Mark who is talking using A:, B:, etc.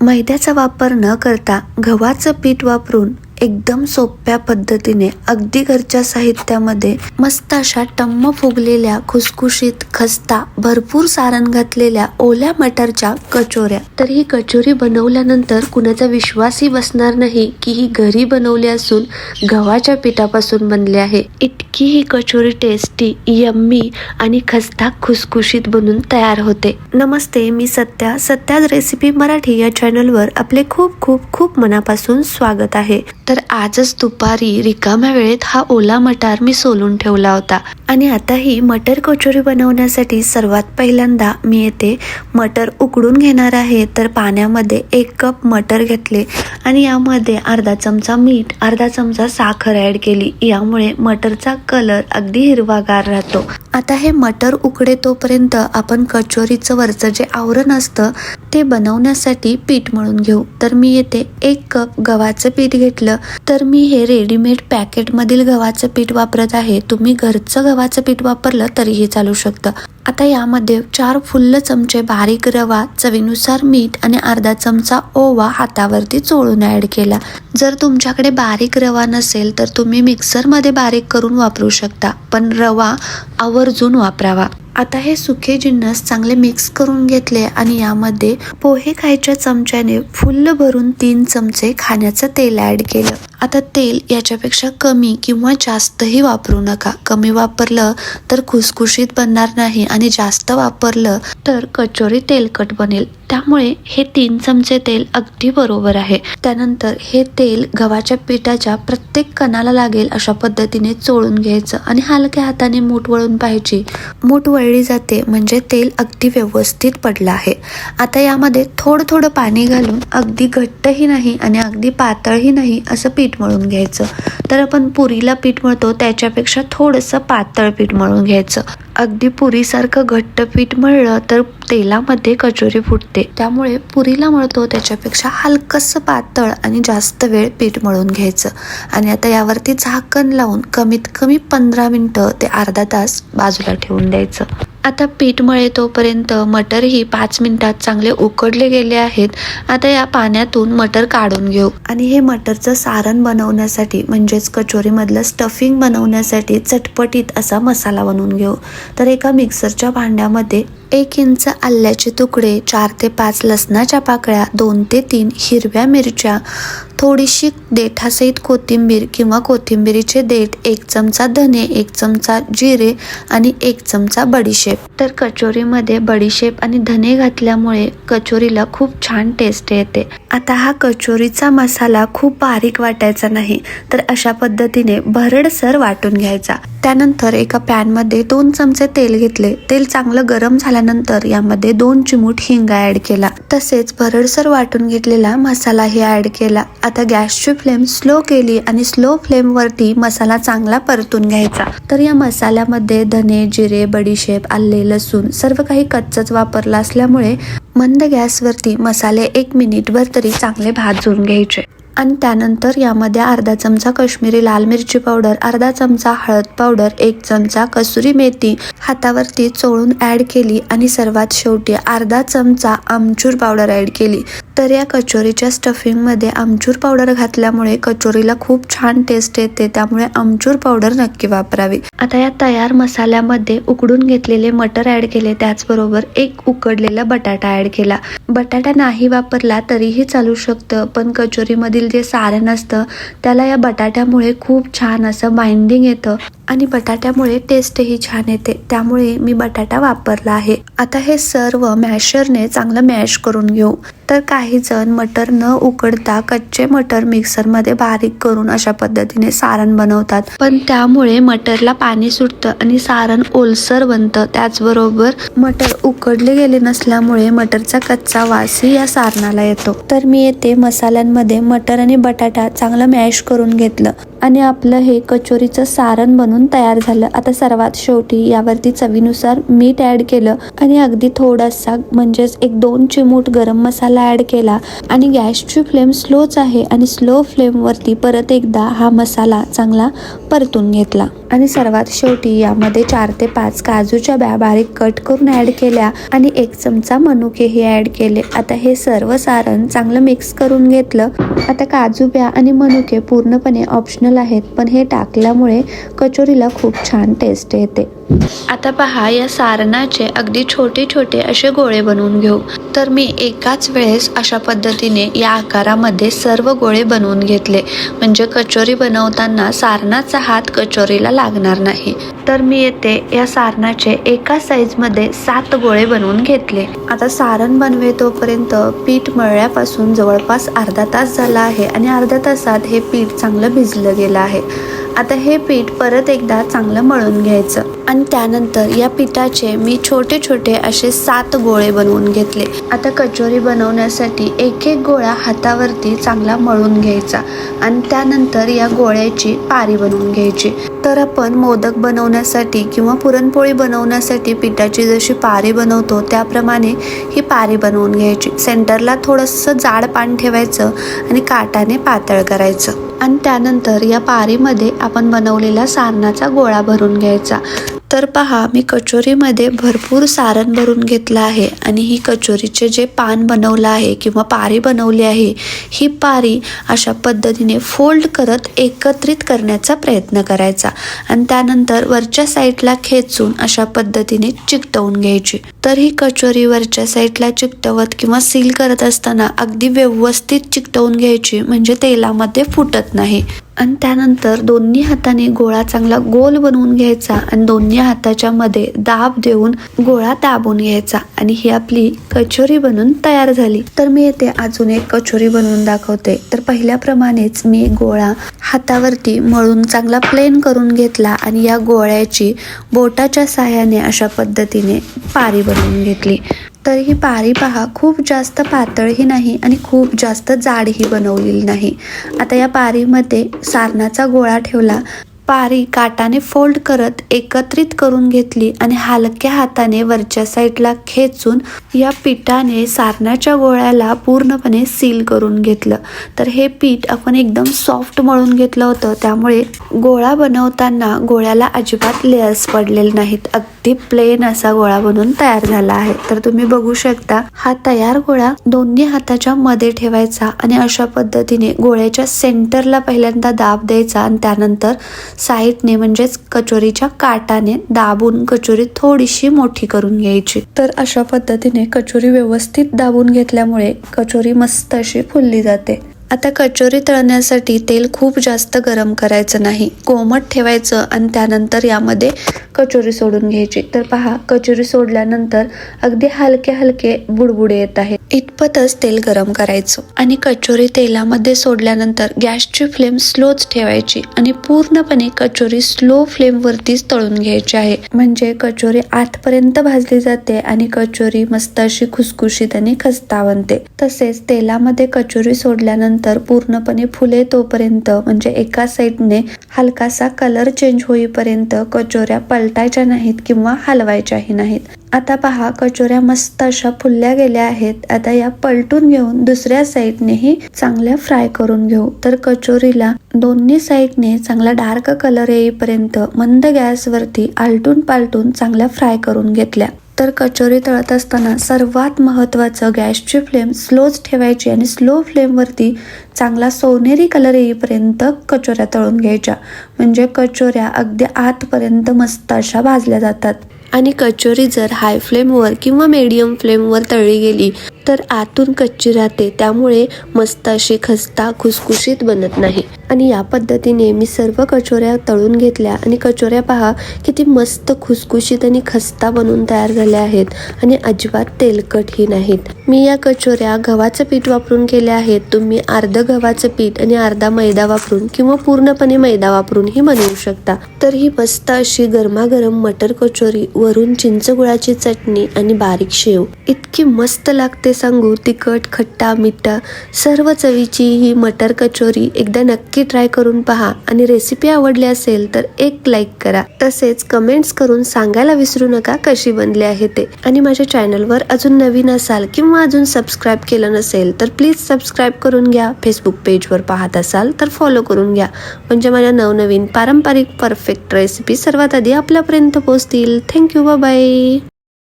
A: मैद्याचा वापर न करता गव्हाचं पीठ वापरून एकदम सोप्या पद्धतीने अगदी घरच्या साहित्यामध्ये मस्त अशा टम्म फुगलेल्या खुसखुशीत खस्ता भरपूर सारण घातलेल्या ओल्या मटरच्या कचोऱ्या. तर ही कचोरी बनवल्यानंतर कुणाचा विश्वासही बसणार नाही की ही घरी बनवली असून गव्हाच्या पिठापासून बनली आहे. इतकी ही कचोरी टेस्टी यम्मी आणि खस्ता खुसखुशीत बनून तयार होते. नमस्ते मी सत्या. सत्याज रेसिपी मराठी या चॅनलवर आपले खूप खूप खूप मनापासून स्वागत आहे. तर आजच दुपारी रिकाम्या वेळेत हा ओला मटार मी सोलून ठेवला होता. आणि आता ही मटर कचोरी बनवण्यासाठी सर्वात पहिल्यांदा मी येथे मटर उकडून घेणार आहे. तर पाण्यामध्ये एक कप मटर घेतले आणि यामध्ये अर्धा चमचा मीठ अर्धा चमचा साखर ॲड केली. यामुळे मटरचा कलर अगदी हिरवागार राहतो. आता हे मटर उकडे तोपर्यंत आपण कचोरीचं वरचं जे आवरण असतं ते बनवण्यासाठी पीठ मळून घेऊ. तर मी येथे एक कप गव्हाचं पीठ घेतलं. तर मी हे रेडीमेड पॅकेटमधील गव्हाचं पीठ वापरत आहे. तुम्ही घरचं गव्हाचं पीठ वापरलं तरीही चालू शकतं. आता यामध्ये चार फुल्ल चमचे बारीक रवा चवीनुसार मीठ आणि अर्धा चमचा ओवा हातावरती चोळून ॲड केला. जर तुमच्याकडे बारीक रवा नसेल तर तुम्ही मिक्सरमध्ये बारीक करून वापरू शकता पण रवा आवर्जून वापरावा. आता हे सुखे जिन्नस चांगले मिक्स करून घेतले आणि यामध्ये पोहे खायच्या चमच्याने फुल्ल भरून तीन चमचे खाण्याचं तेल ॲड केलं. आता तेल याच्यापेक्षा कमी किंवा जास्तही वापरू नका. कमी वापरलं तर खुसखुशीत बनणार नाही आणि जास्त वापरलं तर कचोरी तेलकट बनेल. त्यामुळे हे तीन चमचे तेल अगदी बरोबर आहे. त्यानंतर हे तेल गव्हाच्या पिठाच्या प्रत्येक कणाला लागेल अशा पद्धतीने चोळून घ्यायचं आणि हलक्या हाताने मूठ वळून पाहिजे मूठ वळली जाते म्हणजे तेल अगदी व्यवस्थित पडलं आहे. आता यामध्ये थोडं थोडं पाणी घालून अगदी घट्टही नाही आणि अगदी पातळही नाही असं पीठ मळून घ्यायचं. तर आपण पुरीला पीठ मळतो त्याच्यापेक्षा थोडंसं पातळ पीठ मळून घ्यायचं. अगदी पुरीसारखं घट्ट पीठ मळलं तर तेलामध्ये कचोरी फुटते. त्यामुळे पुरीला मळतो त्याच्यापेक्षा हलकंसं पातळ आणि जास्त वेळ पीठ मळून घ्यायचं. आणि आता यावरती झाकण लावून कमीत कमी पंधरा मिनटं ते अर्धा तास बाजूला ठेवून द्यायचं. आता पीठ मळे तोपर्यंत मटरही पाच मिनिटात चांगले उकडले गेले आहेत. आता या पाण्यातून मटर काढून घेऊ. आणि हे मटरचं सारण बनवण्यासाठी म्हणजेच कचोरीमधलं स्टफिंग बनवण्यासाठी चटपटीत असा मसाला बनवून घेऊ. तर एका मिक्सरच्या भांड्यामध्ये एक इंच आल्याचे तुकडे चार ते पाच लसणाच्या पाकळ्या दोन ते तीन हिरव्या मिरच्या थोडीशी देठासहित कोथिंबीर किंवा कोथिंबीरीचे देठ एक चमचा धने एक चमचा जिरे आणि एक चमचा बडीशेप. तर कचोरीमध्ये बडीशेप आणि धने घातल्यामुळे कचोरीला खूप छान टेस्ट येते. आता हा कचोरीचा मसाला खूप बारीक वाटायचा नाही तर अशा पद्धतीने भरडसर वाटून घ्यायचा. त्यानंतर एका पॅनमध्ये दोन चमचे तेल घेतले. तेल चांगलं गरम झाल्यानंतर यामध्ये दोन चिमूट हिंगा ऍड केला. तसेच भरडसर वाटून घेतलेला मसालाही ऍड केला. आता गॅसची फ्लेम स्लो केली आणि स्लो फ्लेमवरती मसाला चांगला परतून घ्यायचा. तर या मसाल्यामध्ये धने जिरे बडीशेप आले लसूण सर्व काही कच्चच वापरला असल्यामुळे मंद गॅसवरती मसाले एक मिनिटभर तरी चांगले भाजून घ्यायचे. आणि त्यानंतर यामध्ये अर्धा चमचा काश्मीरी लाल मिरची पावडर अर्धा चमचा हळद पावडर एक चमचा कसुरी मेथी हातावरती चोळून ॲड केली आणि सर्वात शेवटी अर्धा चमचा आमचूर पावडर ॲड केली. तर या कचोरीच्या स्टफिंगमध्ये आमचूर पावडर घातल्यामुळे कचोरीला खूप छान टेस्ट येते त्यामुळे आमचूर पावडर नक्की वापरावी. आता या तयार मसाल्यामध्ये उकडून घेतलेले मटर ऍड केले त्याचबरोबर एक उकडलेला बटाटा ऍड केला. बटाटा नाही वापरला तरीही चालू शकतं पण कचोरीमधील जे सारण असतं त्याला या बटाट्यामुळे खूप छान असं बाइंडिंग येतं. आणि बटाट्यामुळे टेस्टही छान येते. त्यामुळे मी बटाटा वापरला आहे. आता हे सर्व मॅशरने चांगलं मॅश करून घेऊ. तर काही जण मटर न उकडता कच्चे मटर मिक्सरमध्ये बारीक करून अशा पद्धतीने सारण बनवतात. पण त्यामुळे मटरला पाणी सुटतं आणि सारण ओलसर बनतं. त्याचबरोबर मटर उकडले गेले नसल्यामुळे मटरचा कच्चा वासही या सारणाला येतो. तर मी येते मसाल्यांमध्ये मटर आणि बटाटा चांगलं मॅश करून घेतलं. आणि आपलं हे कचोरीचं सारण बनवून म्हणून तयार झालं. आता सर्वात शेवटी यावरती चवीनुसार मीठ ॲड केलं आणि अगदी थोडासा म्हणजेच एक दोन चिमूट गरम मसाला ॲड केला आणि गॅसची फ्लेम स्लोच आहे आणि स्लो फ्लेमवरती परत एकदा हा मसाला चांगला परतून घेतला. आणि सर्वात शेवटी यामध्ये चार ते पाच काजूच्या ब्या बारीक कट करून ॲड केल्या आणि एक चमचा मनुकेही ॲड केले. आता हे सर्व सारण चांगलं मिक्स करून घेतलं. आता काजू ब्या आणि मनुके पूर्णपणे ऑप्शनल आहेत पण हे टाकल्यामुळे कचोरीला खूप छान टेस्ट येते. आता पहा या सारणाचे अगदी छोटे छोटे असे गोळे बनवून घेऊ. तर मी एकाच वेळेस अशा पद्धतीने या आकारामध्ये सर्व गोळे बनवून घेतले. म्हणजे कचोरी बनवताना सारणाचा हात कचोरीला लागणार नाही. तर मी येथे या सारणाचे एका साईजमध्ये सात गोळे बनवून घेतले. आता सारण बनवे तोपर्यंत पीठ मळल्यापासून जवळपास अर्धा तास झाला आहे आणि अर्ध्या तासात हे पीठ चांगलं भिजलं गेलं आहे. आता हे पीठ परत एकदा चांगलं मळून घ्यायचं. आणि त्यानंतर या पिठाचे मी छोटे छोटे असे सात गोळे बनवून घेतले. आता कचोरी बनवण्यासाठी एक एक गोळा हातावरती चांगला मळून घ्यायचा. आणि त्यानंतर या गोळ्याची पारी बनवून घ्यायची. तर आपण मोदक बनवण्यासाठी किंवा पुरणपोळी बनवण्यासाठी पिठाची जशी पारी बनवतो त्याप्रमाणे ही पारी बनवून घ्यायची. सेंटरला थोडंसं जाड पान ठेवायचं आणि काटाने पातळ करायचं. आणि त्यानंतर या पारीमध्ये आपण बनवलेला सारणाचा गोळा भरून घ्यायचा. तर पहा मी कचोरीमध्ये भरपूर सारण भरून घेतलं आहे आणि ही कचोरीचे जे पान बनवलं आहे किंवा पारी बनवली आहे ही पारी अशा पद्धतीने फोल्ड करत एकत्रित करण्याचा प्रयत्न करायचा आणि त्यानंतर वरच्या साईडला खेचून अशा पद्धतीने चिकटवून घ्यायची. तर ही कचोरी वरच्या साईडला चिकटवत किंवा सील करत असताना अगदी व्यवस्थित चिकटवून घ्यायची म्हणजे तेलामध्ये फुटत नाही. आणि त्यानंतर दोन्ही हाताने गोळा चांगला गोल बनवून घ्यायचा आणि दोन्ही हाताच्या मध्ये दाब देऊन गोळा दाबून घ्यायचा. आणि ही आपली कचोरी बनून तयार झाली. तर मी येथे अजून एक कचोरी बनवून दाखवते. तर पहिल्याप्रमाणेच मी गोळा हातावरती मळून चांगला प्लेन करून घेतला आणि या गोळ्याची बोटाच्या साह्याने अशा पद्धतीने पारी बनवून घेतली. तर ही पारी पहा खूप जास्त पातळही नाही आणि खूप जास्त जाडही बनवलेली नाही. आता या पारीमध्ये सारणाचा गोळा ठेवला. पारी काटाने फोल्ड करत एकत्रित करून घेतली आणि हलक्या हाताने वरच्या साईडला खेचून या पिठाने सारणाच्या गोळ्याला पूर्णपणे सील करून घेतलं. तर हे पीठ आपण एकदम सॉफ्ट मळून घेतलं होतं त्यामुळे गोळा बनवताना गोळ्याला अजिबात लेअर्स पडलेले नाहीत. अगदी प्लेन असा गोळा बनवून तयार झाला आहे. तर तुम्ही बघू शकता हा तयार गोळा दोन्ही हाताच्या मध्ये ठेवायचा आणि अशा पद्धतीने गोळ्याच्या सेंटरला पहिल्यांदा दाब द्यायचा आणि त्यानंतर साईडने म्हणजेच कचोरीच्या काटाने दाबून कचोरी थोडीशी मोठी करून घ्यायची. तर अशा पद्धतीने कचोरी व्यवस्थित दाबून घेतल्यामुळे कचोरी मस्त अशी फुलली जाते. आता कचोरी तळण्यासाठी तेल खूप जास्त गरम करायचं नाही. कोमट ठेवायचं आणि त्यानंतर यामध्ये कचोरी सोडून घ्यायची. तर पहा कचोरी सोडल्यानंतर अगदी हलके हलके बुडबुडे येत आहेत. इतपतच तेल गरम करायचं आणि कचोरी तेलामध्ये सोडल्यानंतर गॅसची फ्लेम स्लोच ठेवायची आणि पूर्णपणे कचोरी स्लो फ्लेम वरतीच तळून घ्यायची आहे. म्हणजे कचोरी आतपर्यंत भाजली जाते आणि कचोरी मस्त अशी खुसखुशीत आणि खस्ता बनते तसेच तेलामध्ये कचोरी सोडल्यानंतर पूर्णपणे फुले तोपर्यंत म्हणजे एका साईडने हलकासा कलर चेंज होईपर्यंत कचोऱ्या पलटायच्या नाहीत किंवा हलवायच्याही नाहीत. आता पहा कचोऱ्या मस्त अशा फुलल्या गेल्या आहेत. आता या पलटून घेऊन दुसऱ्या साईडनेही चांगल्या फ्राय करून घेऊ. तर कचोरीला दोन्ही साईडने चांगला डार्क कलर येईपर्यंत मंद गॅसवरती आलटून पालटून चांगल्या फ्राय करून घेतल्या. तर कचोरी तळत असताना सर्वात महत्त्वाचं गॅसची फ्लेम स्लोच ठेवायची आणि स्लो फ्लेमवरती चांगला सोनेरी कलर येईपर्यंत कचोऱ्या तळून घ्यायच्या. म्हणजे कचोऱ्या अगदी आतपर्यंत मस्त अशा भाजल्या जातात. आणि कचोरी जर हाय फ्लेमवर किंवा मीडियम फ्लेमवर तळली गेली तर आतून कच्ची राहते. त्यामुळे मस्त अशी खस्ता खुसखुशीत बनत नाही. आणि या पद्धतीने मी सर्व कचोऱ्या तळून घेतल्या. आणि कचोऱ्या पहा किती मस्त खुसखुशीत आणि खस्ता बनून तयार झाल्या आहेत. आणि अजिबात तेलकटही नाहीत. मी या कचोऱ्या गव्हाचं पीठ वापरून केल्या आहेत. तुम्ही अर्ध गव्हाचं पीठ आणि अर्धा मैदा वापरून किंवा पूर्णपणे मैदा वापरून ही बनवू शकता. तर ही मस्त अशी गरमागरम मटर कचोरी वरून चिंचगुळाची चटणी आणि बारीक शेव. इतकी मस्त लागते सांगू तिखट खट्टा मिठा सर्व चवीची ही मटर कचोरी एकदा नक्की ट्राय करून पहा. आणि रेसिपी आवडली असेल तर एक लाईक करा. तसेच कमेंट्स करून सांगायला विसरू नका कशी बनली आहे ते. आणि माझ्या चॅनलवर अजून नवीन असाल किंवा अजून सबस्क्राईब केलं नसेल तर प्लीज सबस्क्राईब करून घ्या. फेसबुक पेजवर पाहत असाल तर फॉलो करून घ्या. म्हणजे माझ्या नवनवीन पारंपरिक परफेक्ट रेसिपी सर्वात आधी आपल्यापर्यंत पोहोचतील. थँक्यू. बाय